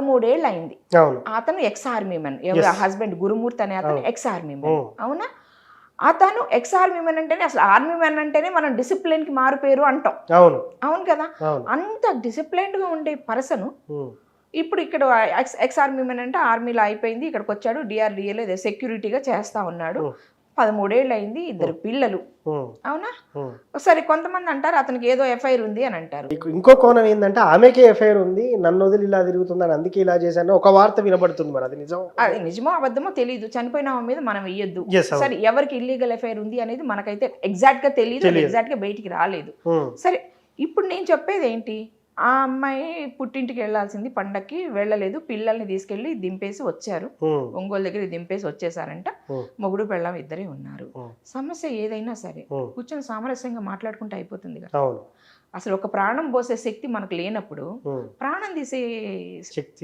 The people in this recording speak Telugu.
పదమూడేళ్ళు అయింది అతను ఎక్స్ ఆర్మీ మెన్ ఎవరు. హస్బెండ్ గురుమూర్తి అనే అతను. ఎక్స్ ఆర్మీ మెన్ అవునా? అతను ఎక్స్ ఆర్మీ మెన్ అంటేనే అసలు ఆర్మీ మెన్ అంటేనే మనం డిసిప్లిన్కి మారుపేరు అంటాం. అవును. అవును కదా? అంత డిసిప్లైన్డ్గా ఉండే పర్సన్ ఇప్పుడు ఇక్కడ ఎక్స్ ఎక్స్ ఆర్మీ మెన్ అంటే ఆర్మీలో అయిపోయింది ఇక్కడికి వచ్చాడు డిఆర్డిఏలో సెక్యూరిటీగా చేస్తా ఉన్నాడు. పదమూడేళ్ళు అయింది ఇద్దరు పిల్లలు. అవునా? ఉమ్. సరే కొంతమంది అంటారు అతనికి ఏదో ఎఫ్ఐఆర్ ఉంది అని అంటారు. ఇంకో- కోణం ఏంటంటే ఆమెకే ఎఫ్ఐఆర్ ఉంది నన్ను వదిలి ఇలా తిరుగుతుందని అందుకే ఇలా చేశాను ఒక వార్త వినబడుతుంది మరి అది నిజం అది నిజమో అబద్ధమో తెలియదు చనిపోయిన ఆమె మీద మనం అవును. సరే ఎవరికి ఇల్లీగల్ ఎఫ్ఐఆర్ ఉంది అనేది మనకైతే ఎగ్జాక్ట్గా తెలియదు. ఎగ్జాక్ట్గా బయటికి రాలేదు. ఉమ్, సరే ఇప్పుడు నేను చెప్పేది ఏంటి ఆ అమ్మాయి పుట్టింటికి వెళ్ళాల్సింది పండక్కి వెళ్ళలేదు. పిల్లల్ని తీసుకెళ్ళి దింపేసి వచ్చారు. ఒంగోలు దగ్గర దింపేసి వచ్చేసారంట మొగుడు పెళ్ళం ఇద్దరే ఉన్నారు. సమస్య ఏదైనా సరే. కూర్చొని సామరస్యంగా మాట్లాడుకుంటే అయిపోతుంది కదా. అసలు ఒక ప్రాణం పోసే శక్తి మనకు లేనప్పుడు ప్రాణం తీసే శక్తి